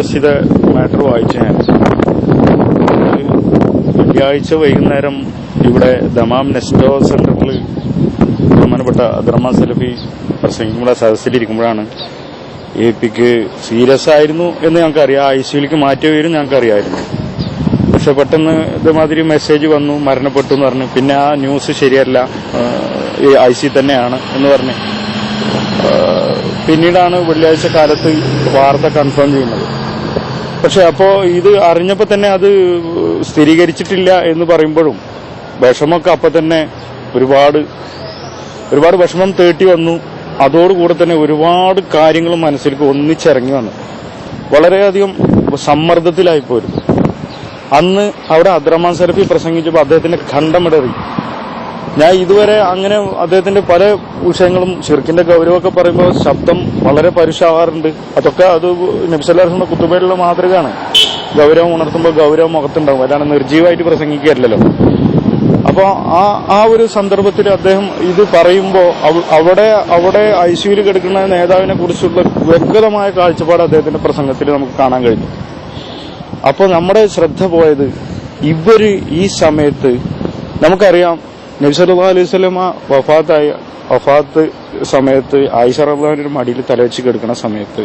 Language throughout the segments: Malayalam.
പോസ്റ്റ് ചെയ്ത മാറ്റർ വായിച്ചു ഞാൻ. വെള്ളിയാഴ്ച വൈകുന്നേരം ഇവിടെ ദമാം നെസ്റ്റോ സെന്ററിൽ ബഹുമാനപ്പെട്ട അദ്രമാൻ സലഫി പ്രസംഗിക്കുമ്പോൾ സദസ്സിലിരിക്കുമ്പോഴാണ് എ പിക്ക് സീരിയസ് ആയിരുന്നു എന്ന് ഞങ്ങൾക്കറിയാം. ഐ സിയിലേക്ക് മാറ്റി വരും ഞങ്ങൾക്കറിയായിരുന്നു. പക്ഷെ പെട്ടെന്ന് ഇതുമാതിരി മെസ്സേജ് വന്നു മരണപ്പെട്ടു എന്ന് പറഞ്ഞു. പിന്നെ ആ ന്യൂസ് ശരിയല്ല ഐ സി തന്നെയാണ് എന്ന് പറഞ്ഞു. പിന്നീടാണ് വെള്ളിയാഴ്ച കാലത്ത് വാർത്ത കൺഫേം ചെയ്യുന്നത്. പക്ഷെ അപ്പോ ഇത് അറിഞ്ഞപ്പോൾ തന്നെ അത് സ്ഥിരീകരിച്ചിട്ടില്ല എന്ന് പറയുമ്പോഴും വിഷമൊക്കെ അപ്പൊ തന്നെ ഒരുപാട് ഒരുപാട് വിഷമം തേട്ടി വന്നു. അതോടുകൂടെ തന്നെ ഒരുപാട് കാര്യങ്ങൾ മനസ്സിലേക്ക് ഒന്നിച്ചിറങ്ങി വന്നു. വളരെയധികം സമ്മർദ്ദത്തിലായിപ്പോയിരുന്നു അന്ന് അവിടെ അദ്രമാൻ സലഫി പ്രസംഗിച്ചപ്പോൾ അദ്ദേഹത്തിന്റെ ഖണ്ഡമിടറി ഞാൻ ഇതുവരെ അങ്ങനെ അദ്ദേഹത്തിന്റെ പല വിഷയങ്ങളും ഷിർക്കിന്റെ ഗൗരവമൊക്കെ പറയുമ്പോൾ ശബ്ദം വളരെ പരുഷാവാറുണ്ട്. അതൊക്കെ അത് നബ്സല്ലാസിന്റെ കുത്തുബയിലുള്ള മാതൃകയാണ്. ഗൗരവം ഉണർത്തുമ്പോൾ ഗൗരവം മുഖത്തുണ്ടാവും. അതാണ് നിർജീവമായിട്ട് പ്രസംഗിക്കുകയല്ലോ അപ്പോൾ ആ ആ ഒരു സന്ദർഭത്തിൽ അദ്ദേഹം ഇത് പറയുമ്പോൾ അവിടെ അവിടെ ഐ സിയുയിൽ കിടക്കുന്ന നേതാവിനെ കുറിച്ചുള്ള വ്യക്തമായ കാഴ്ചപ്പാട് അദ്ദേഹത്തിന്റെ പ്രസംഗത്തിൽ നമുക്ക് കാണാൻ കഴിഞ്ഞു. അപ്പോൾ നമ്മുടെ ശ്രദ്ധ പോയത് ഇവർ ഈ സമയത്ത് നമുക്കറിയാം നബി സല്ലല്ലാഹു അലൈഹി വഫാത്തായ വഫാത്ത് സമയത്ത് ആയിഷ ഒരു മടിയിൽ തലവെച്ച് കിടക്കുന്ന സമയത്ത്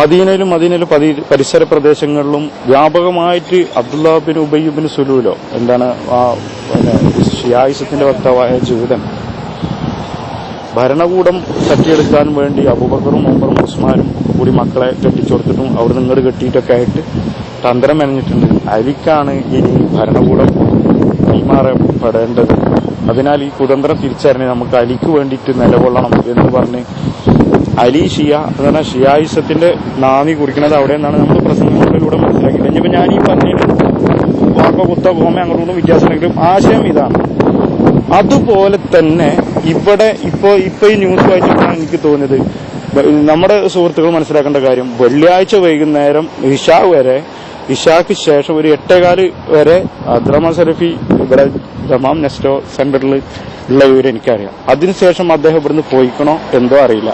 മദീനയിലും മദീനയിലും പരിസര പ്രദേശങ്ങളിലും വ്യാപകമായിട്ട് അബ്ദുല്ലാ ബിൻ ഉബയ്യ് സുലൂലോ എന്താണ് ആ ഷിയായിസത്തിന്റെ വക്താവായ ജൂതൻ ഭരണകൂടം തട്ടിയെടുക്കാൻ വേണ്ടി അബൂബക്കറും ഉമറും ഉസ്മാനും കൂടി മക്കളെ കെട്ടിച്ചോർത്തിട്ടും അവിടെ നിങ്ങൾ കെട്ടിയിട്ടൊക്കെ ആയിട്ട് തന്ത്രം മെനഞ്ഞിട്ടുണ്ട്. അരിക്കാണ് ഇനി ഭരണകൂടം. കൈമാറപ്പെടേണ്ടത് അതിനാൽ ഈ കുതന്ത്രം തിരിച്ചറിഞ്ഞ് നമുക്ക് അലിക്ക് വേണ്ടിയിട്ട് നിലകൊള്ളണം എന്ന് പറഞ്ഞ് അലി ഷിയ എന്ന് പറഞ്ഞാൽ ഷിയായുഷത്തിന്റെ നാന്ദി കുറിക്കുന്നത് അവിടെ നിന്നാണ് നമ്മൾ പ്രസംഗങ്ങളിലൂടെ മനസ്സിലാക്കിയത്. ഇനിയിപ്പോ ഞാൻ ഈ പറഞ്ഞതിന് വാക്ക കുത്ത കോമ അങ്ങോട്ടും വ്യത്യാസമുണ്ടെങ്കിലും ആശയം ഇതാണ്. അതുപോലെ തന്നെ ഇവിടെ ഇപ്പൊ ഇപ്പൊ ഈ ന്യൂസ് വായിച്ചപ്പോഴാണ് എനിക്ക് തോന്നിയത്. നമ്മുടെ സുഹൃത്തുക്കൾ മനസ്സിലാക്കേണ്ട കാര്യം വെള്ളിയാഴ്ച വൈകുന്നേരം ഇഷ വരെ ഇഷാക്ക് ശേഷം ഒരു എട്ടേകാൽ വരെ അദ്രമ സലഫി ഇവിടെ ദമാം നെസ്റ്റോ സെന്ററിൽ ഉള്ള വിവരം എനിക്കറിയാം. അതിനുശേഷം അദ്ദേഹം ഇവിടുന്ന് പോയിക്കണോ എന്തോ അറിയില്ല.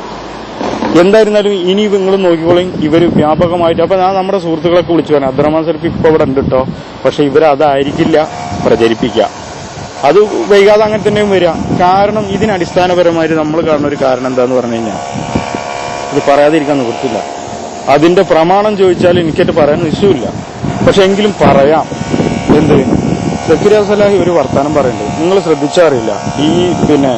എന്തായിരുന്നാലും ഇനി നിങ്ങൾ നോക്കിക്കോളും ഇവർ വ്യാപകമായിട്ട് അപ്പൊ ഞാൻ നമ്മുടെ സുഹൃത്തുക്കളൊക്കെ വിളിച്ചു പറഞ്ഞു അബ്ദുറഹ്മാൻ സലഫി ഇപ്പൊ ഇവിടെ ഉണ്ട് കേട്ടോ പക്ഷെ ഇവർ അതായിരിക്കില്ല പ്രചരിപ്പിക്കുക. അത് വൈകാതെ അങ്ങനെ തന്നെയും വരിക. കാരണം ഇതിന് അടിസ്ഥാനപരമായിട്ട് നമ്മൾ കാണുന്ന ഒരു കാരണം എന്താന്ന് പറഞ്ഞു കഴിഞ്ഞാൽ ഇത് പറയാതിരിക്കാൻ നിവൃത്തില്ല അതിന്റെ പ്രമാണം ചോദിച്ചാൽ എനിക്കത് പറയാൻ വിഷയമില്ല. പക്ഷെ എങ്കിലും പറയാം. എന്ത്? സക്കിര സലാഹി ഒരു വർത്താനം പറയുന്നുണ്ട് നിങ്ങൾ ശ്രദ്ധിച്ചറിയില്ല. ഈ പിന്നെ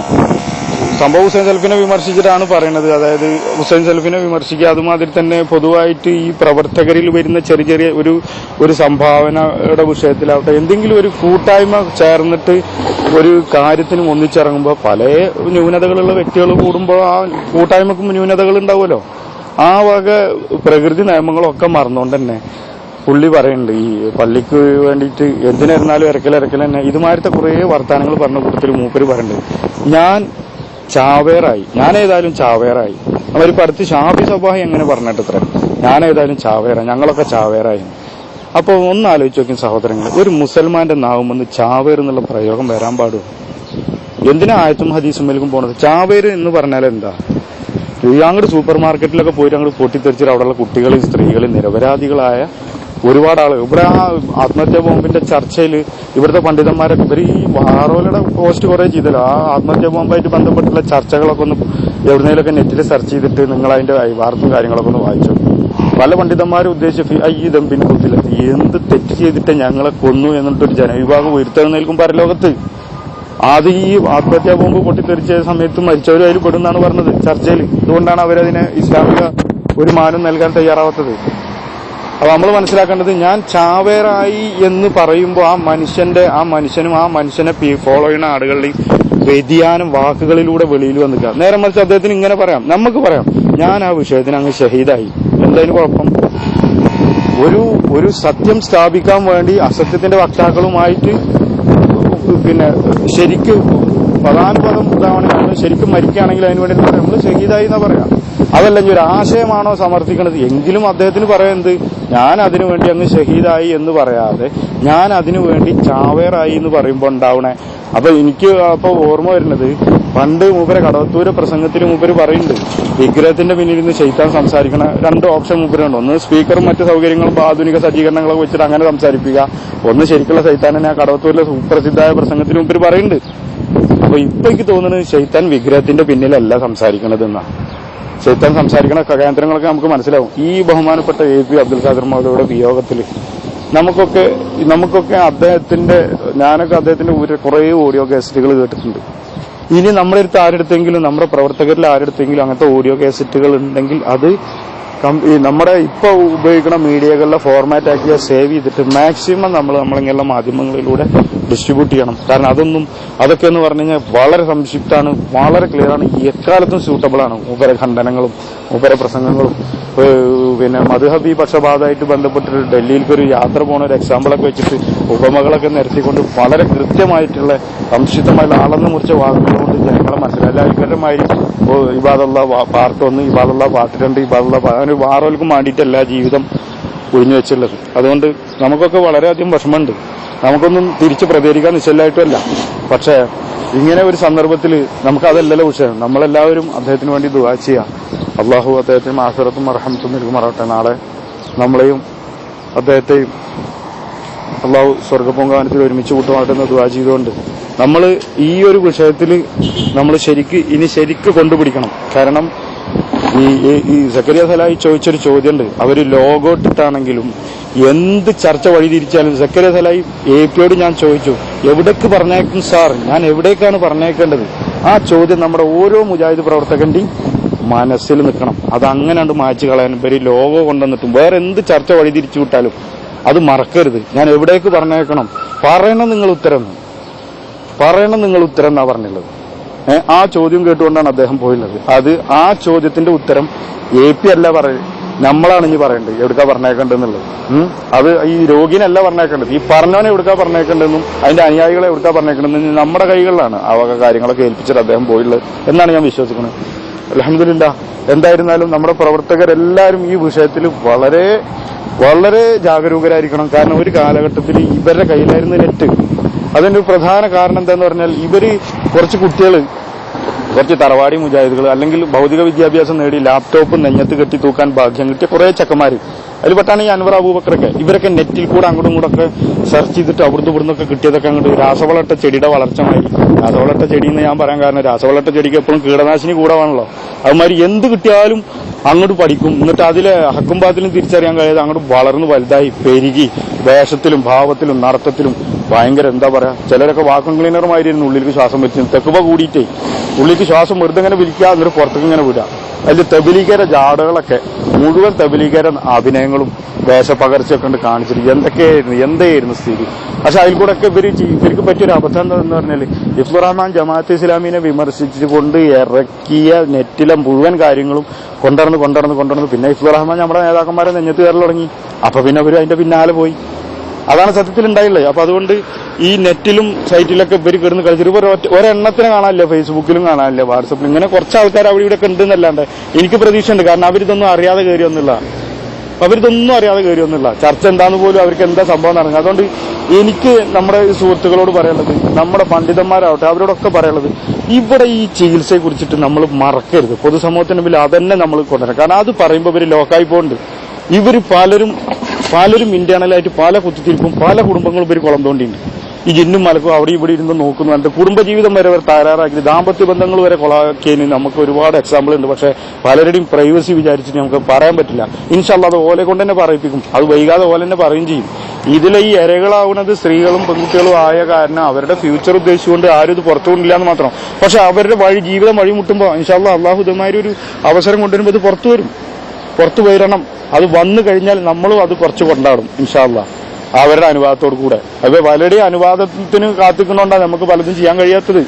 സംഭവം ഹുസൈൻ സെൽഫിനെ വിമർശിച്ചിട്ടാണ് പറയുന്നത്. അതായത് ഹുസൈൻ സെൽഫിനെ വിമർശിക്കുക അതുമാതിരി തന്നെ പൊതുവായിട്ട് ഈ പ്രവർത്തകരിൽ വരുന്ന ചെറിയ ചെറിയ ഒരു ഒരു സംഭാവനയുടെ വിഷയത്തിലാവട്ടെ എന്തെങ്കിലും ഒരു കൂട്ടായ്മ ചേർന്നിട്ട് ഒരു കാര്യത്തിനും ഒന്നിച്ചിറങ്ങുമ്പോൾ പല ന്യൂനതകളുള്ള വ്യക്തികൾ കൂടുമ്പോൾ ആ കൂട്ടായ്മക്കും ന്യൂനതകൾ ഉണ്ടാവുമല്ലോ. ആ വക പ്രകൃതി നിയമങ്ങളൊക്കെ മറന്നുകൊണ്ട് തന്നെ പുള്ളി പറയുന്നുണ്ട് ഈ പള്ളിക്ക് വേണ്ടിയിട്ട് എന്തിനായിരുന്നാലും ഇറക്കൽ ഇറക്കൽ തന്നെ. ഇതുമാരത്തെ കുറേ വർത്തമാനങ്ങൾ പറഞ്ഞ കൂട്ടത്തിൽ മൂപ്പര് പറയുന്നുണ്ട്. ഞാൻ ചാവേറായി. ഞാൻ ഏതായാലും ചാവേറായി. അവർ പഠിച്ച് ഷാഫി സബാഹി എങ്ങനെ പറഞ്ഞിട്ടത്ര? ഞാൻ ഏതായാലും ചാവേറായി. ഞങ്ങളൊക്കെ ചാവേറായി. അപ്പോൾ ഒന്ന് ആലോചിച്ച് നോക്കും സഹോദരങ്ങൾ ഒരു മുസൽമാന്റെ നാവുമെന്ന് ചാവേർ എന്നുള്ള പ്രയോഗം വരാൻ പാടും എന്തിനാ ആയത്തും ഹദീസും മേൽക്കും പോണത്? ചാവേര് എന്ന് പറഞ്ഞാൽ എന്താ അങ്ങോട്ട് സൂപ്പർ മാർക്കറ്റിലൊക്കെ പോയിട്ട് അങ്ങോട്ട് പൊട്ടിത്തെറിച്ചിട്ട് അവിടെയുള്ള കുട്ടികൾ സ്ത്രീകൾ നിരപരാധികളായ ഒരുപാട് ആളുകൾ ഇവിടെ ആ ആത്മഹത്യാ ബോംബിന്റെ ചർച്ചയിൽ ഇവിടുത്തെ പണ്ഡിതന്മാരൊക്കെ ഇവർ ഈ വാറോലയുടെ പോസ്റ്റ് കുറെ ചെയ്തല്ലോ. ആ ആത്മഹത്യാ ബോംബായിട്ട് ബന്ധപ്പെട്ടുള്ള ചർച്ചകളൊക്കെ ഒന്ന് എവിടുന്നേലൊക്കെ നെറ്റിൽ സെർച്ച് ചെയ്തിട്ട് നിങ്ങൾ അതിന്റെ വാർത്തും കാര്യങ്ങളൊക്കെ ഒന്ന് വായിച്ചു പല പണ്ഡിതന്മാരും ഉദ്ദേശിച്ചു ഈ ദമ്പിന് കുത്തില്ല. എന്ത് തെറ്റ് ചെയ്തിട്ട് ഞങ്ങളെ കൊന്നു എന്നിട്ടൊരു ജനവിഭാഗം ഉയർത്തെഴുന്നേൽക്കും പരലോകത്ത് ആദ്യം ഈ ആത്മഹത്യാ ബോംബ് പൊട്ടിത്തെറിച്ച സമയത്ത് മരിച്ചവരും അതിൽ പെടുന്നാണ് പറഞ്ഞത് ചർച്ചയിൽ. അതുകൊണ്ടാണ് അവരതിന് ഇസ്ലാമിക ഒരു മാനം നൽകാൻ തയ്യാറാവാത്തത്. അപ്പൊ നമ്മൾ മനസ്സിലാക്കേണ്ടത് ഞാൻ ചാവേറായി എന്ന് പറയുമ്പോൾ ആ മനുഷ്യന്റെ ആ മനുഷ്യനും ആ മനുഷ്യനെ ഫോളോ ചെയ്യുന്ന ആളുകളുടെയും വ്യതിയാനം വാക്കുകളിലൂടെ വെളിയിൽ വന്നിക്കുക നേരെ മറിച്ച് അദ്ദേഹത്തിന് ഇങ്ങനെ പറയാം. നമുക്ക് പറയാം. ഞാൻ ആ വിഷയത്തിന് അങ്ങ് ഷഹീദായി. എന്തായാലും കുഴപ്പം. ഒരു ഒരു സത്യം സ്ഥാപിക്കാൻ വേണ്ടി അസത്യത്തിന്റെ വക്താക്കളുമായിട്ട് പിന്നെ ശരിക്ക് പദാനുപദം പദം അയാൾ ശരിക്കും മരിക്കുകയാണെങ്കിൽ അതിന് വേണ്ടി നമ്മൾ ഷഹീദായി എന്നാ പറയാം. അതല്ല ഇനി ഒരു ആശയമാണോ സമർത്ഥിക്കുന്നത് എങ്കിലും അദ്ദേഹത്തിന് പറയുന്നത് ഞാൻ അതിനുവേണ്ടി അങ്ങ് ഷഹീദായി എന്ന് പറയാതെ ഞാൻ അതിനു വേണ്ടി ചാവേറായി എന്ന് പറയുമ്പോൾ ഉണ്ടാവണേ. അപ്പൊ എനിക്ക് അപ്പൊ ഓർമ്മ വരുന്നത് പണ്ട് മൂപ്പര് കടവത്തൂര് പ്രസംഗത്തിൽ മൂപ്പര് പറയുന്നുണ്ട് വിഗ്രഹത്തിന്റെ പിന്നിൽ നിന്ന് ശൈത്താൻ സംസാരിക്കണ രണ്ട് ഓപ്ഷൻ മൂപ്പരുണ്ട്. ഒന്ന് സ്പീക്കറും മറ്റു സൗകര്യങ്ങളും ആധുനിക സജ്ജീകരണങ്ങളൊക്കെ വെച്ചിട്ട് അങ്ങനെ സംസാരിപ്പിക്കുക. ഒന്ന് ശരിക്കുള്ള ശൈത്താനെ ആ കടവത്തൂരിലെ സുപ്രസിദ്ധമായ പ്രസംഗത്തിൽ മൂപ്പര് പറയുന്നുണ്ട് അപ്പൊ ഇപ്പൊ എനിക്ക് തോന്നുന്നത് ശൈത്താൻ വിഗ്രഹത്തിന്റെ പിന്നിലല്ല സംസാരിക്കണത് എന്നാ ശൈത്താൻ സംസാരിക്കണ കഥാന്തരങ്ങളൊക്കെ നമുക്ക് മനസ്സിലാവും. ഈ ബഹുമാനപ്പെട്ട എ പി അബ്ദുൽ ഖാദർ മൗലയുടെ വിയോഗത്തിൽ നമുക്കൊക്കെ നമുക്കൊക്കെ അദ്ദേഹത്തിന്റെ ഞാനൊക്കെ അദ്ദേഹത്തിന്റെ ഒരു കുറേ ഓഡിയോ കാസറ്റുകൾ കേട്ടിട്ടുണ്ട്. ഇനി നമ്മുടെ അടുത്ത് ആരെടുത്തെങ്കിലും നമ്മുടെ പ്രവർത്തകരിൽ ആരെടുത്തെങ്കിലും അങ്ങനത്തെ ഓഡിയോ കേസറ്റുകൾ ഉണ്ടെങ്കിൽ അത് ഈ നമ്മുടെ ഇപ്പൊ ഉപയോഗിക്കുന്ന മീഡിയകളിലെ ഫോർമാറ്റ് ആക്കിയ സേവ് ചെയ്തിട്ട് മാക്സിമം നമ്മൾ നമ്മളിങ്ങനെയുള്ള മാധ്യമങ്ങളിലൂടെ ഡിസ്ട്രിബ്യൂട്ട് ചെയ്യണം. കാരണം അതൊന്നും അതൊക്കെ എന്ന് പറഞ്ഞു കഴിഞ്ഞാൽ വളരെ സംക്ഷിപ്താണ് വളരെ ക്ലിയർ ആണ്. എക്കാലത്തും സ്യൂട്ടബിൾ ആണ്. ഉപര ഖണ്ഡനങ്ങളും ഉപര പ്രസംഗങ്ങളും പിന്നെ മധുഹബി പക്ഷപാതമായിട്ട് ബന്ധപ്പെട്ടിട്ട് ഡൽഹിയിലേക്ക് ഒരു യാത്ര പോണ ഒരു എക്സാമ്പിളൊക്കെ വെച്ചിട്ട് ഉപമകളൊക്കെ നിരത്തിക്കൊണ്ട് വളരെ കൃത്യമായിട്ടുള്ള സംക്ഷിപ്തമായിട്ടുള്ള ആളെന്ന് മുറിച്ച വാക്കുകൾ കൊണ്ട് ജനങ്ങളെ മനസ്സിലായി. ഇവരുടെ മാതിരി ഇപ്പോൾ ഇബാദുള്ള വാ- പാർട്ട് ഒന്ന് ഇബാദുള്ള പാർട്ട് രണ്ട് ഇബാദുള്ള അങ്ങനെ വാറോൽക്കും വേണ്ടിയിട്ടല്ല ജീവിതം ഒഴിഞ്ഞു വെച്ചുള്ളത് അതുകൊണ്ട് നമുക്കൊക്കെ വളരെയധികം വിഷമമുണ്ട്. നമുക്കൊന്നും തിരിച്ച് പ്രതികരിക്കാൻ നിശ്ചലായിട്ടുമല്ല പക്ഷേ ഇങ്ങനെ ഒരു സന്ദർഭത്തിൽ നമുക്ക് അതല്ലല്ലോ വിഷയം നമ്മളെല്ലാവരും അദ്ദേഹത്തിന് വേണ്ടി ദുവാ ചെയ്യാം. അള്ളാഹു അദ്ദേഹത്തിന് ആഹ്റത്തും അർഹമത്തും നൽകുമാറാട്ടെ നാളെ നമ്മളെയും അദ്ദേഹത്തെയും അള്ളാഹു സ്വർഗപൊങ്കാനത്തിൽ ഒരുമിച്ച് കൂട്ടുമാട്ടെന്ന് ദുവാ ചെയ്തുകൊണ്ട് നമ്മൾ ഈ ഒരു വിഷയത്തിൽ നമ്മൾ ശരിക്ക് ഇനി ശരിക്ക് കൊണ്ടുപിടിക്കണം. കാരണം ഈ ഈ- സക്കരിയ സലായി ചോദിച്ചൊരു ചോദ്യമുണ്ട് അവർ ലോകോട്ടിട്ടാണെങ്കിലും എന്ത് ചർച്ച വഴി തിരിച്ചാലും സക്കരിയ സലായി എ പിയോട് ഞാൻ ചോദിച്ചു എവിടേക്ക് പറഞ്ഞേക്കും സാർ? ഞാൻ എവിടേക്കാണ് പറഞ്ഞേക്കേണ്ടത് ആ ചോദ്യം നമ്മുടെ ഓരോ മുജാഹിദ് പ്രവർത്തകന്റെയും മനസ്സിൽ നിൽക്കണം. അത് അങ്ങനെ കണ്ട് മായ്ച്ചു കളയാൻ ഇവർ ലോഗോ കൊണ്ടുവന്നിട്ടും വേറെ എന്ത് ചർച്ച വഴി തിരിച്ചു വിട്ടാലും അത് മറക്കരുത്. ഞാൻ എവിടേക്ക് പറഞ്ഞേക്കണം പറയണം നിങ്ങൾ ഉത്തരം. പറയണം നിങ്ങൾ ഉത്തരം എന്നാ പറഞ്ഞുള്ളത് ആ ചോദ്യം കേട്ടുകൊണ്ടാണ് അദ്ദേഹം പോയുള്ളത് അത് ആ ചോദ്യത്തിന്റെ ഉത്തരം എ പി അല്ല പറയുന്നത് നമ്മളാണ് ഇനി പറയേണ്ടത്. എവിടുക്കാ പറഞ്ഞേക്കേണ്ടതെന്നുള്ളത്. അത് ഈ രോഗിനല്ല പറഞ്ഞേക്കേണ്ടത്. ഈ പറഞ്ഞവനെ എവിടുക്കാ പറഞ്ഞേക്കേണ്ടതെന്നും അതിന്റെ അനുയായികളെ എവിടുക്കാ പറഞ്ഞേക്കേണ്ടതെന്നും നമ്മുടെ കൈകളിലാണ് ആ വക കാര്യങ്ങളൊക്കെ ഏൽപ്പിച്ചിട്ട് അദ്ദേഹം പോയുള്ളത് എന്നാണ് ഞാൻ വിശ്വസിക്കുന്നത്. അലഹമില്ല എന്തായിരുന്നാലും നമ്മുടെ പ്രവർത്തകരെല്ലാവരും ഈ വിഷയത്തിൽ വളരെ വളരെ ജാഗരൂകരായിരിക്കണം. കാരണം ഒരു കാലഘട്ടത്തിൽ ഇവരുടെ കയ്യിലായിരുന്നു നെറ്റ് അതിന്റെ ഒരു പ്രധാന കാരണം എന്താന്ന് പറഞ്ഞാൽ ഇവർ കുറച്ച് കുട്ടികൾ കുറച്ച് തറവാടി മുജാഹിദുകൾ അല്ലെങ്കിൽ ഭൗതിക വിദ്യാഭ്യാസം നേടി ലാപ്ടോപ്പ് നെഞ്ഞത്ത് കെട്ടി തൂക്കാൻ ഭാഗ്യം കിട്ടിയ കുറെ ചെക്കന്മാര്. അതിൽ പെട്ടാണ് ഈ അൻവർ അബൂബക്കറൊക്കെ. ഇവരൊക്കെ നെറ്റിൽ കൂടെ അങ്ങോട്ടും ഇങ്ങോട്ടൊക്കെ സെർച്ച് ചെയ്തിട്ട് അവിടുന്ന് ഇവിടുന്നൊക്കെ കിട്ടിയതൊക്കെ അങ്ങോട്ട് രാസവളട്ട ചെടിയുടെ വളർച്ചമായി രാസവളട്ട ചെടി എന്ന് ഞാൻ പറയാൻ കാരണം രാസവളട്ട ചെടിക്ക് എപ്പോഴും കീടനാശിനി കൂടെ വേണല്ലോ അതുമാതിരി എന്ത് കിട്ടിയാലും അങ്ങോട്ട് പഠിക്കും. എന്നിട്ട് അതിലെ ഹക്കും പാത്തിലും തിരിച്ചറിയാൻ കഴിയാതെ അങ്ങോട്ട് വളർന്ന് വലുതായി പെരുകി വേഷത്തിലും ഭാവത്തിലും നടത്തത്തിലും ഭയങ്കര എന്താ പറയാ ചിലരൊക്കെ വാക്വം ക്ലീനറുമായിരുന്നു ഉള്ളിലേക്ക് ശ്വാസം വലിച്ചു തെക്കുവ കൂടിയിട്ടേ ഉള്ളിലേക്ക് ശ്വാസം വെറുതെ ഇങ്ങനെ വലിക്കുക എന്നിട്ട് പുറത്തേക്ക് ഇങ്ങനെ വിടുക. അതിൽ തെബിലീകര ജാടകളൊക്കെ മുഴുവൻ തെബിലീകര അഭിനയങ്ങളും വേഷപ്പകർച്ചയൊക്കെ ഉണ്ട് കാണിച്ചിട്ട് എന്തൊക്കെയായിരുന്നു എന്തായിരുന്നു സ്ഥിതി? പക്ഷെ അതിൽ കൂടെ ഒക്കെ ചെയ്- ഇവർക്ക് പറ്റിയൊരു അബദ്ധം എന്താണെന്ന് പറഞ്ഞാൽ ഇഫ്തുർ റഹ്മാൻ ജമാഅത്ത് ഇസ്ലാമിനെ വിമർശിച്ചുകൊണ്ട് ഇറക്കിയ നെറ്റിലെ മുഴുവൻ കാര്യങ്ങളും കൊണ്ടുവന്ന് കൊണ്ടുവന്ന് കൊണ്ടുവന്ന് പിന്നെ ഇഫ്തുർ റഹ്മാൻ നമ്മുടെ നേതാക്കന്മാരെ നെഞ്ഞത്ത് കയറി തുടങ്ങി. അപ്പൊ പിന്നെ അവർ അതിന്റെ പിന്നാലെ പോയി. അതാണ് സത്യത്തിൽ ഉണ്ടായില്ലേ അപ്പൊ അതുകൊണ്ട് ഈ നെറ്റിലും സൈറ്റിലൊക്കെ ഇവർ കിടന്ന് കളിച്ചിട്ട് ഇപ്പൊ ഒരൊറ്റ- ഒരെണ്ണത്തിന് കാണാനില്ല ഫേസ്ബുക്കിലും കാണാനില്ല വാട്സപ്പിലും. ഇങ്ങനെ കുറച്ച് ആൾക്കാർ അവിടെ ഇവിടെ ഉണ്ടെന്നല്ലാണ്ട് എനിക്ക് പ്രതീക്ഷയുണ്ട്. കാരണം അവരിതൊന്നും അറിയാതെ കയറി ഒന്നുമില്ല അവരിതൊന്നും അറിയാതെ കയറി ഒന്നുമില്ല ചർച്ച എന്താന്ന് പോലും അവർക്ക് എന്താ സംഭവം നടക്കുക അതുകൊണ്ട് എനിക്ക് നമ്മുടെ സുഹൃത്തുക്കളോട് പറയാനുള്ളത് നമ്മുടെ പണ്ഡിതന്മാരാവട്ടെ അവരോടൊക്കെ പറയാനുള്ളത് ഇവിടെ ഈ ചികിത്സയെ കുറിച്ചിട്ട് നമ്മൾ മറക്കരുത്. പൊതുസമൂഹത്തിന് മുമ്പിൽ അതന്നെ നമ്മൾ കൊണ്ടുവരണം. കാരണം അത് പറയുമ്പോൾ ഇവർ ലോക്കായി പോകുന്നുണ്ട് ഇവർ പലരും പലരും ഇന്റേണലായിട്ട് പല കുത്തിത്തിരിപ്പും പല കുടുംബങ്ങളും ഇവർ കുളം തോണ്ടിയുണ്ട് ഈ ജിന്നും മലക്കും അവിടെ ഇവിടെ ഇരുന്ന് നോക്കുന്നുണ്ട് കുടുംബജീവിതം വരെ അവർ തകരാറാക്കി ദാമ്പത്യ ബന്ധങ്ങൾ വരെ കൊളാക്കിയതിന് നമുക്ക് ഒരുപാട് എക്സാമ്പിൾ ഉണ്ട്. പക്ഷെ പലരുടെയും പ്രൈവസി വിചാരിച്ചിട്ട് നമുക്ക് പറയാൻ പറ്റില്ല. ഇൻഷാല്ല അത് ഓലെ കൊണ്ട് തന്നെ പറയിപ്പിക്കും. അത് വൈകാതെ ഓലെ തന്നെ പറയും ചെയ്യും. ഇതിലെ ഈ ഇരകളാവുന്നത് സ്ത്രീകളും പെൺകുട്ടികളും ആയ കാരണം അവരുടെ ഫ്യൂച്ചർ ഉദ്ദേശിച്ചുകൊണ്ട് ആരും ഇത് പുറത്തു കൊണ്ടില്ല എന്ന് മാത്രം. പക്ഷെ അവരുടെ വഴി ജീവിതം വഴിമുട്ടുമ്പോൾ ഇൻഷാല്ല അള്ളാഹു ഇതുമാതിരി ഒരു അവസരം കൊണ്ടുവരുമ്പോൾ ഇത് പുറത്തു വരും. പുറത്തു വരണം അത് വന്നു കഴിഞ്ഞാൽ നമ്മളും അത് കുറച്ച് കൊണ്ടാടും ഇൻഷാല്ല അവരുടെ അനുവാദത്തോടു കൂടെ. അപ്പൊ പലരുടെയും അനുവാദത്തിന് കാത്തിക്കുന്നോണ്ടാണ് നമുക്ക് പലതും ചെയ്യാൻ കഴിയാത്തത്.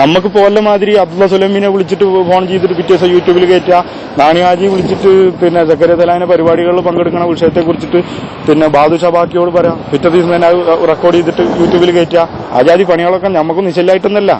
നമുക്ക് പോലെ മാതിരി അബ്ദുള്ള സുലൈമിനെ വിളിച്ചിട്ട് ഫോൺ ചെയ്തിട്ട് പിറ്റേ ദിവസം യൂട്യൂബിൽ കയറ്റുക നാണിയാജി വിളിച്ചിട്ട് പിന്നെ സക്കരെ തലാനെ പരിപാടികളിൽ പങ്കെടുക്കുന്ന വിഷയത്തെ കുറിച്ചിട്ട് പിന്നെ ബാദുഷ ബാക്കിയോട് പറയാം. പിറ്റേ ദിവസം തന്നെ റെക്കോർഡ് ചെയ്തിട്ട് യൂട്യൂബിൽ കയറ്റുക ആജാതി പണികളൊക്കെ നമുക്ക് നിശ്ചലായിട്ടൊന്നല്ല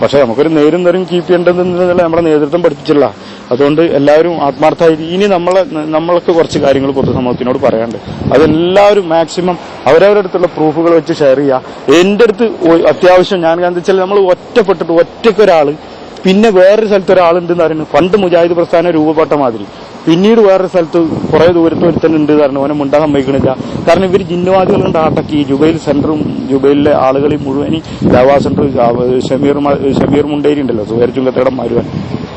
പക്ഷെ നമുക്കൊരു നേരും നേരും കീപ്പ് ചെയ്യേണ്ടതെന്നുള്ള നമ്മുടെ നേതൃത്വം പഠിപ്പിച്ചില്ല അതുകൊണ്ട് എല്ലാവരും ആത്മാർത്ഥമായി ഇനി നമ്മളെ നമ്മൾക്ക് കുറച്ച് കാര്യങ്ങൾ പൊതുസമൂഹത്തിനോട് പറയാണ്ട് അതെല്ലാവരും മാക്സിമം അവരവരുടെ അടുത്തുള്ള പ്രൂഫുകൾ വെച്ച് ഷെയർ ചെയ്യുക. എന്റെ അടുത്ത് അത്യാവശ്യം ഞാൻ എന്താ നമ്മൾ ഒറ്റപ്പെട്ടിട്ട് ഒറ്റയ്ക്കൊരാൾ പിന്നെ വേറൊരു സ്ഥലത്ത് ഒരാളുണ്ടെന്ന് പറയുന്നത് പണ്ട് മുജാഹിദ് പ്രസ്ഥാനം രൂപപ്പെട്ട മാതിരി. പിന്നീട് വേറൊരു സ്ഥലത്ത് കുറെ ദൂരത്ത് ഒരുത്തനുണ്ട് കാരണം ഓനെ മുണ്ടാൻ സമ്മതിക്കണില്ല. കാരണം ഇവർ ജിന്നുവാദികൾ കൊണ്ട് അടക്കി ജുബൈൽ സെന്ററും ജുബൈലിലെ ആളുകളെയും മുഴുവൻ ദവാ സെന്റർ ഷമീർ ഷമീർ മുണ്ടേരി ഉണ്ടല്ലോ സുഹേർ ചുങ്കത്തയുടെ മരുവൻ.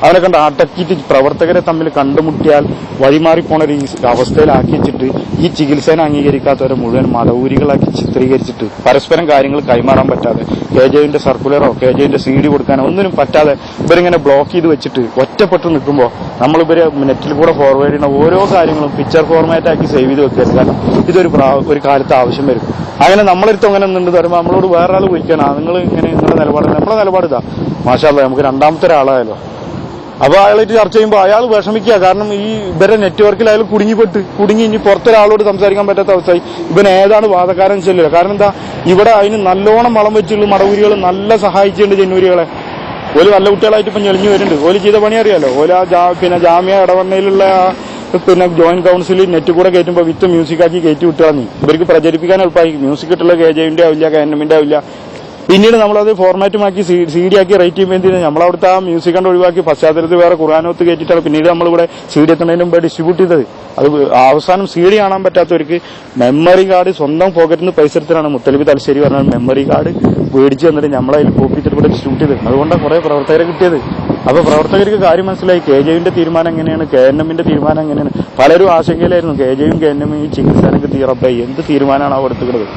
അവനെ കണ്ട് അടക്കിയിട്ട് പ്രവർത്തകരെ തമ്മിൽ കണ്ടുമുട്ടിയാൽ വഴിമാറിപ്പോണ ഒരു അവസ്ഥയിലാക്കി വെച്ചിട്ട് ഈ ചികിത്സേനെ അംഗീകരിക്കാത്തവരെ മുഴുവൻ മടവൂരികളാക്കി ചിത്രീകരിച്ചിട്ട് പരസ്പരം കാര്യങ്ങൾ കൈമാറാൻ പറ്റാതെ കെ ജെവിന്റെ സർക്കുലറോ കെ ജെവിന്റെ സി ഡി കൊടുക്കാനോ ഒന്നിനും പറ്റാതെ ഇവരിങ്ങനെ ബ്ലോക്ക് ചെയ്ത് വെച്ചിട്ട് ഒറ്റപ്പെട്ട് നിൽക്കുമ്പോൾ നമ്മൾ ഇവർ നെറ്റിൽ കൂടെ ഫോർവേഡ് ചെയ്യുന്ന ഓരോ കാര്യങ്ങളും പിക്ചർ ഫോർമാറ്റ് ആക്കി സേവ് ചെയ്ത് വെക്കരുത് കാരണം ഇതൊരു ഒരു കാലത്ത് ആവശ്യം വരും. അങ്ങനെ നമ്മളെടുത്ത് അങ്ങനെ നിന്നിട്ട് തരുമ്പോൾ നമ്മളോട് വേറെ ആൾ വിളിക്കണം നിങ്ങൾ ഇങ്ങനെ നിങ്ങളുടെ നിലപാട് നമ്മളെ നിലപാട് ഇതാ. മാഷാല്ല നമുക്ക് രണ്ടാമത്തെ ഒരാളായാലോ അപ്പൊ അയാളായിട്ട് ചർച്ച ചെയ്യുമ്പോൾ അയാൾ വിഷമിക്കുക. കാരണം ഈ ഇവരെ നെറ്റ്വർക്കിൽ അയാൾ കുടുങ്ങിപ്പെട്ട് കുടുങ്ങി ഇനി പുറത്തൊരാളോട് സംസാരിക്കാൻ പറ്റാത്ത അവസ്ഥയായി. ഇവൻ ഏതാണ് വാദക്കാരൻ ചെല്ലുക. കാരണം എന്താ? ഇവിടെ അതിന് നല്ലോണം വളം വെച്ചുള്ള മടവൂരികൾ നല്ല സഹായിച്ചിട്ടുണ്ട് ജനുവരികളെ ഓൽ നല്ല കുട്ടികളായിട്ട് ഇപ്പം ഞെളിഞ്ഞു വരുന്നുണ്ട്. ഓൽ ചെയ്ത പണി അറിയാലോ? ഓല പിന്നെ ജാമ്യ ഇടവണ്ണയിലുള്ള പിന്നെ ജോയിന്റ് കൗൺസിൽ നെറ്റ് കൂടെ കയറ്റുമ്പോൾ വിത്ത് മ്യൂസിക് ആക്കി കയറ്റി വിട്ടുകളഞ്ഞു. ഇവർക്ക് പ്രചരിപ്പിക്കാൻ എളുപ്പമായി. മ്യൂസിക് ഇട്ടുള്ള കെ ജെവിന്റെ ആവില്ല കെ എൻ എമ്മിന്റെ ആവില്ല. പിന്നീട് നമ്മളത് ഫോർമാറ്റുമാക്കി സി ഡി ആക്കി റേറ്റ് ചെയ്യുമ്പോൾ എന്തിനാ? നമ്മളവിടുത്തെ ആ മ്യൂസിക് കണ്ട് ഒഴിവാക്കി പശ്ചാത്തലത്തിൽ വേറെ ഖുറാനോത്ത് കയറ്റിയിട്ടാണ് പിന്നീട് നമ്മളിവിടെ സി ഡി എത്തുന്നതിന് മുമ്പ് ഡിസ്ട്രിബ്യൂട്ട് ചെയ്തത്. അത് അവസാനം സി ഡി കാണാൻ പറ്റാത്തവർക്ക് മെമ്മറി കാർഡ് സ്വന്തം പോക്കറ്റിൽ നിന്ന് പൈസ എടുത്തിട്ടാണ് മുത്തലിബ് തലശ്ശേരി പറഞ്ഞ മെമ്മറി കാർഡ് മേടിച്ച് തന്നിട്ട് നമ്മളതിൽ കോപ്പി ഇവിടെ ഡിസ്ട്രിബ്യൂട്ട് ചെയ്തത്. അതുകൊണ്ടാണ് കുറെ പ്രവർത്തകരെ കിട്ടിയത്. അപ്പൊ പ്രവർത്തകർക്ക് കാര്യം മനസ്സിലായി. കെ ജെവിന്റെ തീരുമാനം എങ്ങനെയാണ്? കെ എൻ എമ്മിന്റെ തീരുമാനം എങ്ങനെയാണ്? പലരും ആശങ്കയിലായിരുന്നു. കെ ജെയും കെ എൻ എമ്മും ഈ ചികിത്സനക്ക് തീറപ്പായി എന്ത് തീരുമാനമാണ് അവർ എടുത്തുള്ളത്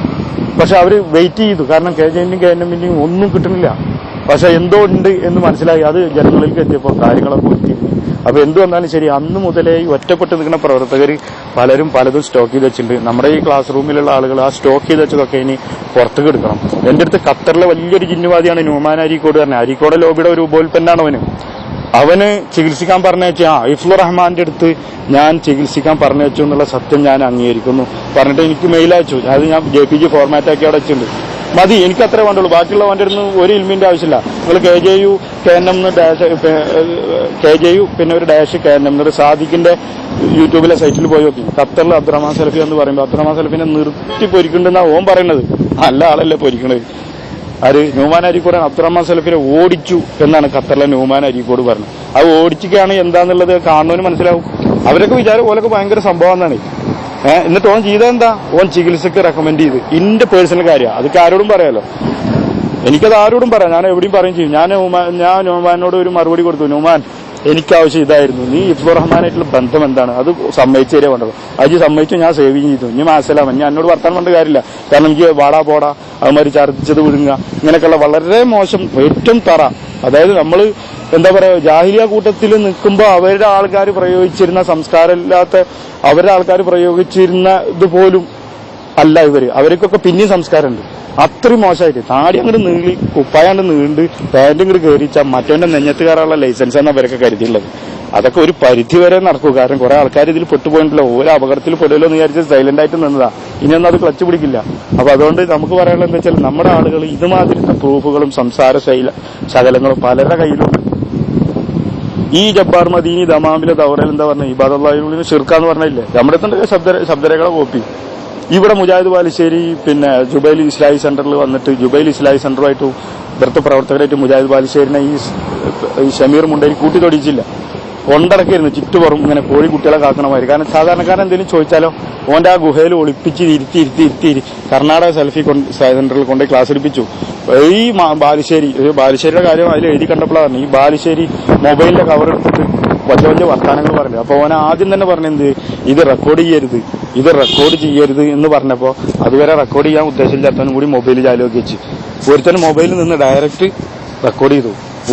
പക്ഷെ അവർ വെയിറ്റ് ചെയ്തു. കാരണം കെ ജെന്റെയും കെ എൻ എമ്മിന്റെയും ഒന്നും കിട്ടുന്നില്ല. പക്ഷെ എന്തോ ഉണ്ട് എന്ന് മനസ്സിലായി. അത് ജനങ്ങളിലേക്ക് എത്തിയപ്പോൾ കാര്യങ്ങളൊക്കെ ഒത്തിരി. അപ്പൊ എന്ത് വന്നാലും ശരി അന്ന് മുതലേ ഈ ഒറ്റപ്പെട്ട് നിൽക്കുന്ന പ്രവർത്തകർ പലരും പലതും സ്റ്റോക്ക് ചെയ്ത് വെച്ചിട്ടുണ്ട്. നമ്മുടെ ഈ ക്ലാസ് റൂമിലുള്ള ആളുകൾ ആ സ്റ്റോക്ക് ചെയ്ത് വെച്ചതൊക്കെ ഇനി പുറത്തേക്ക് എടുക്കണം. എന്റെ അടുത്ത് ഖത്തറിലെ വലിയൊരു ജിന്നുവാദിയാണ് ന്യൂമാൻ അരീക്കോട് പറഞ്ഞത്. അരീക്കോട് ലോബിയുടെ ഒരു ഉപോൽപ്പന്നാണ് അവന്. അവന് ചികിത്സിക്കാൻ പറഞ്ഞേച്ച ആ ഇഫ്ലു റഹ്മാന്റെ അടുത്ത് ഞാൻ ചികിത്സിക്കാൻ പറഞ്ഞു പറഞ്ഞേച്ചു എന്നുള്ള സത്യം ഞാൻ അംഗീകരിക്കുന്നു. പറഞ്ഞിട്ട് എനിക്ക് മെയിൽ അയച്ചു. അത് ഞാൻ ജെ പി ജി ഫോർമാറ്റാക്കി അവിടെ വെച്ചിട്ടുണ്ട്. മതി എനിക്ക് അത്രേ വേണ്ടുള്ളൂ. ബാക്കിയുള്ള അടുത്ത് ഒരു ഇൽമിന്റെ ആവശ്യമില്ല. നിങ്ങൾ K J U K N M dash K J U പിന്നെ ഒരു ഡാഷ് കെ എൻ എം എന്നൊരു സാദിഖിന്റെ യൂട്യൂബിലെ സൈറ്റിൽ പോയി നോക്കി. ഖത്തറിൽ അബ്ദുറഹ്മാൻ സലഫി എന്ന് പറയുമ്പോൾ അബ്ദുറഹ്മാൻ സലഫിനെ നിർത്തി പൊരിക്കുന്നുണ്ടെന്നാ ഓൻ പറയുന്നത് നല്ല ആളല്ലേ പൊരിക്കണത്. ആര്? ന്യൂമാൻ അരീക്കോട് അബ്ദുറഹ്മാൻ സലഫിനെ ഓടിച്ചു എന്നാണ് ഖത്തറിലെ ന്യൂമാൻ അരിക്കോട് പറഞ്ഞത്. അത് ഓടിച്ചിക്കാണ് എന്താന്നുള്ളത് കാണുന്നവന് മനസ്സിലാവും. അവരൊക്കെ വിചാരം പോലൊക്കെ ഭയങ്കര സംഭവം എന്നാണ് എന്നിട്ട് ഓൻ ചെയ്തെന്താ ഓൻ ചികിത്സക്ക് റെക്കമെൻഡ് ചെയ്ത്. ഇന്റെ പേഴ്സണൽ കാര്യമാണ് അതൊക്കെ ആരോടും പറയാലോ. എനിക്കത് ആരോടും പറയാം. ഞാൻ എവിടെയും പറയും ചെയ്യും. ഞാൻ ഞാൻ നുമാനോട് ഒരു മറുപടി കൊടുത്തു. നുമാൻ എനിക്ക് ആവശ്യം ഇതായിരുന്നു. നീ ഇഫ്ലു റഹ്മാനായിട്ടുള്ള ബന്ധം എന്താണ്? അത് സമ്മതിച്ചേരേ വേണ്ടത്. അത് സമ്മതിച്ചു ഞാൻ സേവ് ചെയ്തു. ഇനി മനസ്സിലാവും ഞാൻ എന്നോട് വർത്താൻ കൊണ്ട് കാര്യമില്ല. കാരണം എനിക്ക് വാടാ പോടാ അതുമാതിരി ഛർദ്ദിച്ചത് വിഴുങ്ങുക ഇങ്ങനെയൊക്കെയുള്ള വളരെ മോശം ഏറ്റവും തറ. അതായത് നമ്മൾ എന്താ പറയുക ജാഹിലിയ കൂട്ടത്തിൽ നിൽക്കുമ്പോൾ അവരുടെ ആൾക്കാർ പ്രയോഗിച്ചിരുന്ന സംസ്കാരമില്ലാത്ത അവരുടെ ആൾക്കാർ പ്രയോഗിച്ചിരുന്ന ഇതുപോലും അല്ല ഇവർ. അവർക്കൊക്കെ പിന്നെയും സംസ്കാരമുണ്ട്. അത്രയും മോശമായിട്ട്. താടി അങ്ങോട്ട് നീളി കുപ്പായാണ്ട് നീണ്ട് പാന്റ് ഇങ്ങോട്ട് കയറിച്ച മറ്റവന്റെ നെഞ്ഞത്ത് കയറാനുള്ള ലൈസൻസ് ആണ് അവരൊക്കെ കരുതിയുള്ളത്. അതൊക്കെ ഒരു പരിധി വരെ നടക്കൂ. കാരണം കുറെ ആൾക്കാർ ഇതിൽ പെട്ടുപോയിട്ടില്ല. ഓരോ അപകടത്തിൽ പെടുമല്ലോ എന്ന് വിചാരിച്ച് സൈലന്റ് ആയിട്ട് നിന്നതാ. ഇനിയൊന്നും അത് ക്ലച്ച് പിടിക്കില്ല. അപ്പൊ അതുകൊണ്ട് നമുക്ക് പറയാനുള്ളത് എന്താ വെച്ചാൽ നമ്മുടെ ആളുകൾ ഇതുമാതിരത്തെ പ്രൂഫുകളും സംസാര ശൈല ശകലങ്ങളും പലരുടെ കയ്യിലുണ്ട്. ഈ ജബ്ബാർ മദീനി ദമാമിലെ ദൗറൽ എന്താ പറഞ്ഞ? ഇബാദുള്ള ഷിർക്കാന്ന് പറഞ്ഞില്ലേ? നമ്മുടെ തന്നെ ശബ്ദ ശബ്ദരേഖകളെ കോപ്പി ഇവിടെ മുജാഹിദ് ബാലുശ്ശേരി പിന്നെ ജുബൈൽ ഇസ്ലാഹി സെന്ററിൽ വന്നിട്ട് ജുബൈൽ ഇസ്ലാഹി സെന്ററുമായിട്ട് ഇവിടുത്തെ പ്രവർത്തകരായിട്ട് മുജാഹിദ് ബാലുശ്ശേരിനെ ഈ ഷമീർ മുണ്ടേരി കൂട്ടി തൊടിച്ചില്ല. കൊണ്ടടക്കായിരുന്നു ചുറ്റുപുറം ഇങ്ങനെ കോഴി കുട്ടികളെ കാക്കണമായിരുന്നു കാരണം സാധാരണക്കാരൻ എന്തെങ്കിലും ചോദിച്ചാലോ ഓന്റെ ആ ഗുഹയിൽ ഒളിപ്പിച്ച് ഇരുത്തി ഇരുത്തി ഇരുത്തി ഇരി- കർണാടക സെൽഫി സെന്ററിൽ കൊണ്ട് ക്ലാസ് എടുപ്പിച്ചു. ഈ ബാലുശ്ശേരി ബാലുശ്ശേരിയുടെ കാര്യം അതിൽ എഴുതി കണ്ടപ്പോഴാണ് ഈ ബാലുശ്ശേരി മൊബൈലിന്റെ കവർ എടുത്തിട്ട് വലിയ വലിയ വർത്താനങ്ങൾ പറഞ്ഞു അപ്പൊ ഓന ആദ്യം തന്നെ പറഞ്ഞെന്ത് ഇത് റെക്കോർഡ് ചെയ്യരുത്. ഇത് റെക്കോർഡ് ചെയ്യരുത് എന്ന് പറഞ്ഞപ്പോ അതുവരെ റെക്കോർഡ് ചെയ്യാൻ ഉദ്ദേശമില്ലാത്തവനും കൂടി മൊബൈൽ ചാലുവൊക്കെ വെച്ച്. ഒരുത്തനും മൊബൈലിൽ നിന്ന് ഡയറക്റ്റ് റെക്കോർഡ് ചെയ്തു.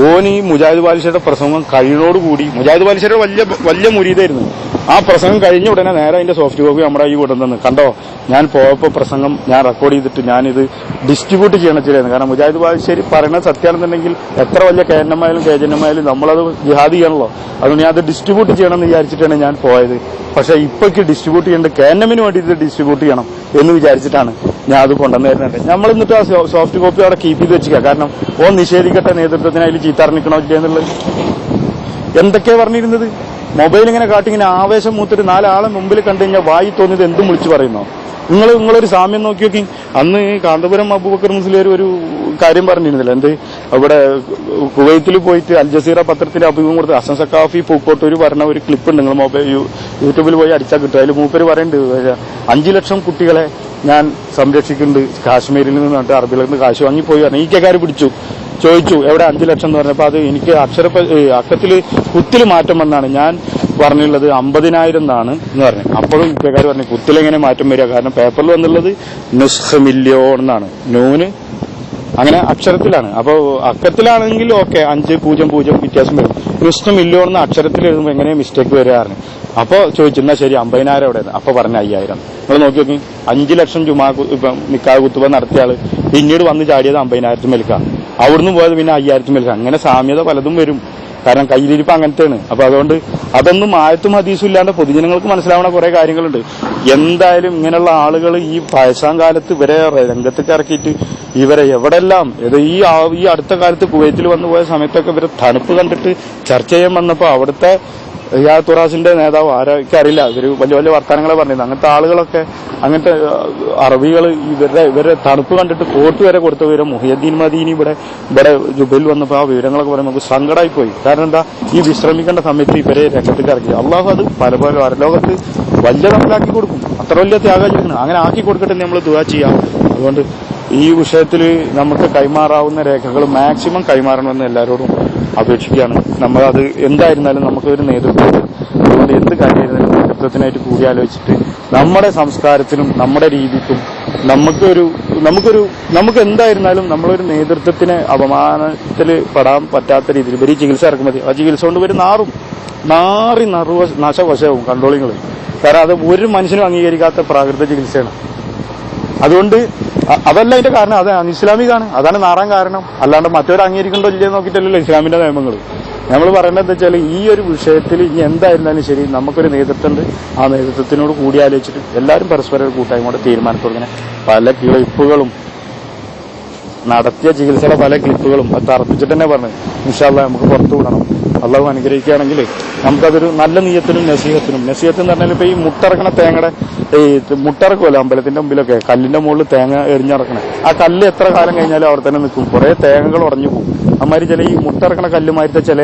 ഓൻ ഈ മുജാഹിദ് ബാലിഷയുടെ പ്രസംഗം കഴിയോടുകൂടി മുജാഹിദ് ബാലിഷയുടെ വലിയ വലിയ മുരീതായിരുന്നു ആ പ്രസംഗം കഴിഞ്ഞ ഉടനെ നേരെ അതിന്റെ സോഫ്റ്റ് കോപ്പി നമ്മുടെ ഈ കൊണ്ടുവന്നു കണ്ടോ? ഞാൻ പോയപ്പോൾ പ്രസംഗം ഞാൻ റെക്കോർഡ് ചെയ്തിട്ട് ഞാനിത് ഡിസ്ട്രിബ്യൂട്ട് ചെയ്യണം ചെയ്യുന്നത് കാരണം മുജാഹിദ് ബാദുശ്ശേരി പറയുന്നത് സത്യാണെന്നുണ്ടെങ്കിൽ എത്ര വലിയ കേന്ദ്രമായാലും കേജന്യമായാലും നമ്മളത് ജിഹാദ് ചെയ്യണല്ലോ. അതുകൊണ്ട് ഞാൻ അത് ഡിസ്ട്രിബ്യൂട്ട് ചെയ്യണം എന്ന് വിചാരിച്ചിട്ടാണ് ഞാൻ പോയത്. പക്ഷേ ഇപ്പൊക്ക് ഡിസ്ട്രിബ്യൂട്ട് ചെയ്യേണ്ടത് കേന്നമിന് വേണ്ടിയിട്ട് ഡിസ്ട്രിബ്യൂട്ട് ചെയ്യണം എന്ന് വിചാരിച്ചിട്ടാണ് ഞാൻ അത് കൊണ്ടുവന്ന് തരുന്നത് നമ്മൾ എന്നിട്ട് ആ സോഫ്റ്റ് കോപ്പി അവിടെ കീപ്പ് ചെയ്ത് വെച്ചിരിക്കുക. കാരണം ഓ നിഷേധിക്കട്ടെ നേതൃത്വത്തിന് അതിൽ ചീത്തറിഞ്ഞിക്കണോ ഇല്ല എന്നുള്ളത്? പറഞ്ഞിരുന്നത്? മൊബൈൽ ഇങ്ങനെ കാട്ടി ഇങ്ങനെ ആവേശം മൂത്തിട്ട് നാലാളെ മുമ്പിൽ കണ്ടു കഴിഞ്ഞാൽ വായി തോന്നിയത് എന്തും വിളിച്ചു പറയുന്നോ? നിങ്ങൾ നിങ്ങളൊരു സാമ്യം നോക്കി നോക്കി. അന്ന് കാന്തപുരം അബൂബക്കർ മുസ്ലിം ഒരു കാര്യം പറഞ്ഞിരുന്നില്ല. എന്ത്? അവിടെ കുവൈത്തിൽ പോയിട്ട് അൽ ജസീറ പത്രത്തിൽ അഭിമുഖം കൊടുത്ത് ഹസൻ സക്കാഫി പൂക്കോട്ടൂർ പറഞ്ഞ ഒരു ക്ലിപ്പ് ഉണ്ട്. നിങ്ങൾ മൊബൈൽ യൂട്യൂബിൽ പോയി അടിച്ചാൽ കിട്ടും. അതിൽ മൂപ്പര് പറയുന്നുണ്ട് അഞ്ചു ലക്ഷം കുട്ടികളെ ഞാൻ സംരക്ഷിക്കുന്നുണ്ട്. കാശ്മീരിൽ നിന്ന് അറബിയിൽ നിന്ന് കാശ് വാങ്ങിപ്പോയി പറഞ്ഞു ഈ കേക്കാർ പിടിച്ചു. ചോദിച്ചു എവിടെ അഞ്ചു ലക്ഷം എന്ന് പറഞ്ഞപ്പോൾ അത് എനിക്ക് അക്ഷര അക്കത്തിൽ കുത്തിൽ മാറ്റം വന്നാണ്. ഞാൻ പറഞ്ഞുള്ളത് അമ്പതിനായിരം എന്നാണ് എന്ന് പറഞ്ഞു. അപ്പോഴും ഇന്ത്യക്കാർ പറഞ്ഞു കുത്തിലെങ്ങനെ മാറ്റം വരിക? കാരണം പേപ്പറിൽ വന്നുള്ളത് നുസ്ഖ എന്നാണ്. നൂന് അങ്ങനെ അക്ഷരത്തിലാണ്. അപ്പോൾ അക്കത്തിലാണെങ്കിൽ ഓക്കെ അഞ്ച് പൂജ്യം പൂജ്യം വ്യത്യാസം വരും. നുസ്ഖ എന്ന അക്ഷരത്തിൽ എഴുതുമ്പോൾ എങ്ങനെ മിസ്റ്റേക്ക് വരാറുണ്ട് അപ്പോൾ ചോദിച്ചു ശരി അമ്പതിനായിരം എവിടെ അപ്പോൾ പറഞ്ഞ അയ്യായിരം. നിങ്ങൾ നോക്കി നോക്കി അഞ്ച് ലക്ഷം ജുമാ ഇപ്പം നിക്കാ കുത്തുവ നടത്തിയ ആൾ പിന്നീട് വന്ന് ചാടിയത് അമ്പതിനായിരത്തി മേൽക്കാണ്. അവിടുന്ന് പോയത് പിന്നെ അയ്യായിരത്തി മേൽ. അങ്ങനെ സാമ്യത പലതും വരും. കാരണം കയ്യിലിരിപ്പ് അങ്ങനത്തെയാണ്. അപ്പൊ അതുകൊണ്ട് അതൊന്നും ആയത്തും ഹദീസും ഇല്ലാണ്ട് പൊതുജനങ്ങൾക്ക് മനസ്സിലാവുന്ന കുറെ കാര്യങ്ങളുണ്ട്. എന്തായാലും ഇങ്ങനെയുള്ള ആളുകൾ ഈ വയസ്സാം കാലത്ത് ഇവരെ രംഗത്തേക്ക് ഇറക്കിയിട്ട് ഇവരെ എവിടെല്ലാം ഈ ഈ അടുത്ത കാലത്ത് കുവൈത്തിൽ വന്നു പോയ സമയത്തൊക്കെ ഇവരെ തണുപ്പ് കണ്ടിട്ട് ചർച്ച ചെയ്യാൻ വന്നപ്പോൾ അവിടുത്തെ യാ തുറാസിന്റെ നേതാവ്. ആരൊക്കെ അറിയില്ല ഇവർ വലിയ വലിയ വർത്തമാനങ്ങളെ പറഞ്ഞിരുന്നു അങ്ങനത്തെ ആളുകളൊക്കെ അങ്ങനത്തെ അറബികൾ ഇവരുടെ ഇവരെ തണുപ്പ് കണ്ടിട്ട് കോട്ട് വരെ കൊടുത്ത വിവരം മുഹിയദ്ദീൻ മദീനി ഇവിടെ ഇവിടെ ജുബയിൽ വന്നപ്പോൾ ആ വിവരങ്ങളൊക്കെ പറയുമ്പോൾ നമുക്ക് സങ്കടമായി പോയി കാരണം എന്താ? ഈ വിശ്രമിക്കേണ്ട സമയത്ത് ഇവരെ രംഗത്തേക്ക് ഇറക്കി. അള്ളാഹു അത് പല പല ലോകത്ത് വലിയ തമ്മിലാക്കി കൊടുക്കും. അത്ര വലിയ ത്യാഗം അങ്ങനെ ആക്കി കൊടുക്കട്ടെ നമ്മൾ ദുവാ ചെയ്യാം. അതുകൊണ്ട് ഈ വിഷയത്തിൽ നമുക്ക് കൈമാറാവുന്ന രേഖകൾ മാക്സിമം കൈമാറണമെന്ന് എല്ലാവരോടും അപേക്ഷിക്കുകയാണ്. നമ്മൾ അത് എന്തായിരുന്നാലും നമുക്കൊരു നേതൃത്വം അതുകൊണ്ട് എന്ത് കാര്യമായിരുന്നാലും നേതൃത്വത്തിനായിട്ട് കൂടിയാലോചിച്ചിട്ട് നമ്മുടെ സംസ്കാരത്തിനും നമ്മുടെ രീതിക്കും നമുക്കൊരു നമുക്കൊരു നമുക്ക് എന്തായിരുന്നാലും നമ്മളൊരു നേതൃത്വത്തിന് അപമാനത്തിൽ പെടാൻ പറ്റാത്ത രീതിയിൽ ഇവർ ഈ ചികിത്സ ഇറക്കും മതി ആ ചികിത്സ കൊണ്ട് ഇവർ നാറും. നാറി നറുവ നാശവശവും കൺട്രോളിങ്ങൾ കാരണം അത് ഒരു മനുഷ്യനും അംഗീകരിക്കാത്ത പ്രാകൃത ചികിത്സയാണ്. അതുകൊണ്ട് അതല്ല അതിന്റെ കാരണം. അത് അനിസ്ലാമികാണ്. അതാണ് നാറാൻ കാരണം. അല്ലാണ്ട് മറ്റൊരു അംഗീകരിക്കണ്ടോ ഇല്ലേ നോക്കിയിട്ടല്ലല്ലോ ഇസ്ലാമിന്റെ നിയമങ്ങൾ നമ്മൾ എന്താ വെച്ചാൽ ഈ ഒരു വിഷയത്തിൽ ഇനി എന്തായിരുന്നാലും ശരി നമുക്കൊരു നേതൃത്വമുണ്ട്. ആ നേതൃത്വത്തിനോട് കൂടി ആലോചിച്ചിട്ട് എല്ലാവരും പരസ്പരം ഒരു കൂട്ടായ്മയോടെ തീരുമാനത്തോടെ പല ക്ലിപ്പുകളും നടത്തിയ ചികിത്സയുടെ പല ക്ലിപ്പുകളും അത് തറപ്പിച്ചിട്ട് തന്നെ പറഞ്ഞു. ഇൻഷാല്ല നമുക്ക് പുറത്തു വിടണം. അള്ളാഹു അനുഗ്രഹിക്കുകയാണെങ്കിൽ നമുക്കതൊരു നല്ല നീയത്തിനും നസീഹത്തിനും നസീഹത്ത് എന്ന് പറഞ്ഞാൽ ഇപ്പൊ ഈ മുട്ടറക്കണ തേങ്ങയുടെ ഈ മുട്ടറക്കുമല്ലോ അമ്പലത്തിന്റെ മുമ്പിലൊക്കെ കല്ലിന്റെ മുകളിൽ തേങ്ങ എറിഞ്ഞിറക്കണേ ആ കല്ല് എത്ര കാലം കഴിഞ്ഞാലും അവിടെ തന്നെ നിൽക്കും. കുറേ തേങ്ങകൾ ഉടഞ്ഞു പോകും. അമ്മാതിരി ചില ഈ മുട്ടറക്കണ കല്ലുമാരിത്തെ ചില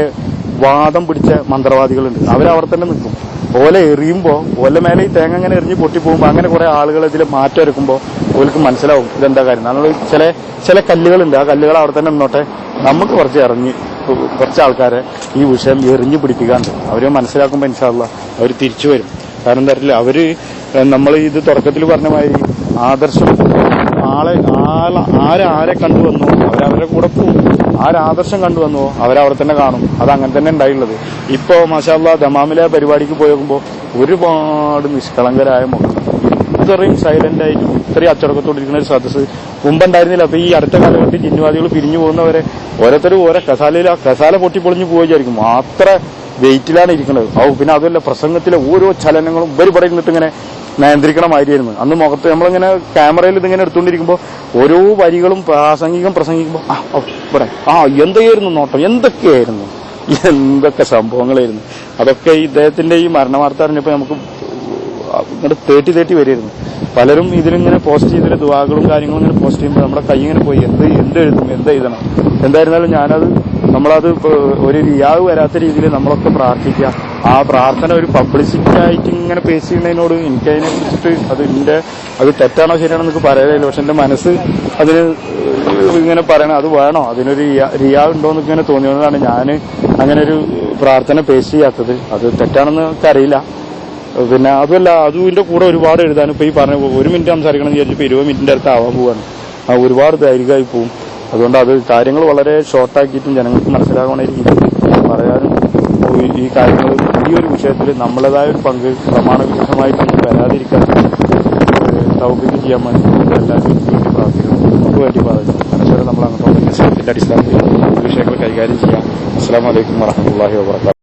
വാദം പിടിച്ച മന്ത്രവാദികളുണ്ട്. അവരവിടെ തന്നെ നിൽക്കും. ഓല എറിയുമ്പോൾ ഓല മേലെ ഈ തേങ്ങ അങ്ങനെ എറിഞ്ഞ് പൊട്ടിപ്പോകുമ്പോൾ അങ്ങനെ കുറെ ആളുകൾ ഇതിൽ മാറ്റം എടുക്കുമ്പോൾ ഓർക്ക് മനസ്സിലാവും ഇതെന്താ കാര്യം. നമ്മൾ ചില ചില കല്ലുകളുണ്ട്. ആ കല്ലുകൾ അവിടെ തന്നെ നിന്നോട്ടെ. നമുക്ക് കുറച്ച് ഇറങ്ങി കുറച്ച് ആൾക്കാരെ ഈ വിഷയം എറിഞ്ഞു പിടിപ്പിക്കാണ്ട് അവരെ മനസ്സിലാക്കുമ്പോൾ ഇൻഷാല്ല അവർ തിരിച്ചു വരും. കാരണം അറിയില്ല. അവർ നമ്മൾ ഇത് തുടക്കത്തിൽ പറഞ്ഞ മാതിരി ആദർശം ആളെ ആരെ ആരെ കണ്ടു വന്നു അവരവരുടെ കൂടെ പോകും. ആരാദർശം കണ്ടു വന്നുവോ അവരവിടെ തന്നെ കാണും. അത് അങ്ങനെ തന്നെ ഉണ്ടായിട്ടുള്ളത്. ഇപ്പോ മാഷാല്ല ദമാമിലെ പരിപാടിക്ക് പോയോക്കുമ്പോൾ ഒരുപാട് നിഷ്കളങ്കരായ മുഖം ഇത്രയും സൈലന്റ് ആയിട്ട് ഇത്രയും അച്ചടക്കത്തോടിരിക്കുന്ന ഒരു സദസ്സ് മുമ്പുണ്ടായിരുന്നില്ല അപ്പൊ ഈ അടുത്ത കാലഘട്ടത്തിൽ ജിന്നുവാദികൾ പിരിഞ്ഞു പോകുന്നവരെ ഓരോരുത്തരും ഓരോ കസാലയിൽ ആ കസാല പൊട്ടിപ്പൊളിഞ്ഞു പോവുകയായിരിക്കും അത്ര വെയിറ്റിലാണ് ഇരിക്കുന്നത്. ഓ പിന്നെ അതുമല്ല പ്രസംഗത്തിലെ ഓരോ ചലനങ്ങളും ഇവർ പറയുന്നിട്ട് ഇങ്ങനെ നിയന്ത്രിക്കണമായിരുന്നു അന്ന് മുഖത്ത് നമ്മളിങ്ങനെ ക്യാമറയിൽ ഇതിങ്ങനെ എടുത്തുകൊണ്ടിരിക്കുമ്പോൾ ഓരോ വരികളും പ്രാസംഗികം പ്രസംഗിക്കുമ്പോൾ ആ ഇവിടെ ആ എന്തൊക്കെയായിരുന്നു നോട്ടം? എന്തൊക്കെയായിരുന്നു? എന്തൊക്കെ സംഭവങ്ങളായിരുന്നു? അതൊക്കെ ഇദ്ദേഹത്തിന്റെ ഈ മരണവാർത്ത അറിഞ്ഞപ്പോൾ നമുക്ക് ഇങ്ങോട്ട് തേട്ടി തേട്ടി വരുമായിരുന്നു പലരും ഇതിലിങ്ങനെ പോസ്റ്റ് ചെയ്തിട്ട് ദുവാകളും കാര്യങ്ങളും ഇങ്ങനെ പോസ്റ്റ് ചെയ്യുമ്പോൾ നമ്മുടെ കൈ ഇങ്ങനെ പോയി. എന്ത് എന്ത് എഴുതും? എന്ത് എഴുതണം? എന്തായിരുന്നാലും ഞാനത് നമ്മളത് ഒരു റിയാവ് വരാത്ത രീതിയിൽ നമ്മളൊക്കെ പ്രാർത്ഥിക്കുക. ആ പ്രാർത്ഥന ഒരു പബ്ലിസിറ്റി ആയിട്ട് ഇങ്ങനെ പേസ് ചെയ്യുന്നതിനോട് എനിക്കതിനെ കുറിച്ചിട്ട് അത് എന്റെ അത് തെറ്റാണോ ശരിയാണോ എന്നൊക്കെ പറയാനില്ല പക്ഷെ എന്റെ മനസ്സ് അതിന് ഇങ്ങനെ പറയണം അത് വേണോ? അതിനൊരു റിയാ- ഉണ്ടോ എന്നൊക്കെ ഇങ്ങനെ തോന്നിയതുകൊണ്ടാണ് ഞാൻ അങ്ങനെ ഒരു പ്രാർത്ഥന പേസ് ചെയ്യാത്തത്. അത് തെറ്റാണെന്ന് അറിയില്ല. പിന്നെ അതുമല്ല അതും ഇതിന്റെ കൂടെ ഒരുപാട് എഴുതാനും ഇപ്പൊ ഈ പറഞ്ഞ ഒരു മിനിറ്റ് സംസാരിക്കണം എന്ന് വിചാരിച്ചപ്പോൾ ഇരുപത് മിനിറ്റിന്റെ അടുത്ത് ആവാൻ പോവാണ്. ഒരുപാട് ദൈർഘ്യമായി പോവും. അതുകൊണ്ട് അത് കാര്യങ്ങൾ വളരെ ഷോർട്ടാക്കിയിട്ടും ജനങ്ങൾക്ക് മനസ്സിലാകുന്ന രീതിയിൽ പറയാനും ഈ- കാര്യങ്ങൾ ഈ ഒരു വിഷയത്തിൽ നമ്മളേതായ ഒരു പങ്ക് പ്രമാണവിരുദ്ധമായിട്ടൊന്നും വരാതിരിക്കാൻ തൗഫീക്ക് ചെയ്യാൻ വേണ്ടി എല്ലാവരും വേണ്ടി പ്രാർത്ഥിക്കുന്നു. നമുക്ക് വേണ്ടി പ്രാർത്ഥിക്കുന്നു. നമ്മൾ അങ്ങനെ അടിസ്ഥാനത്തിൽ വിഷയങ്ങൾ കൈകാര്യം ചെയ്യാം. അസ്സാം വലൈക്കും വറഹമുല്ലാഹി വാബർക്കാത്തു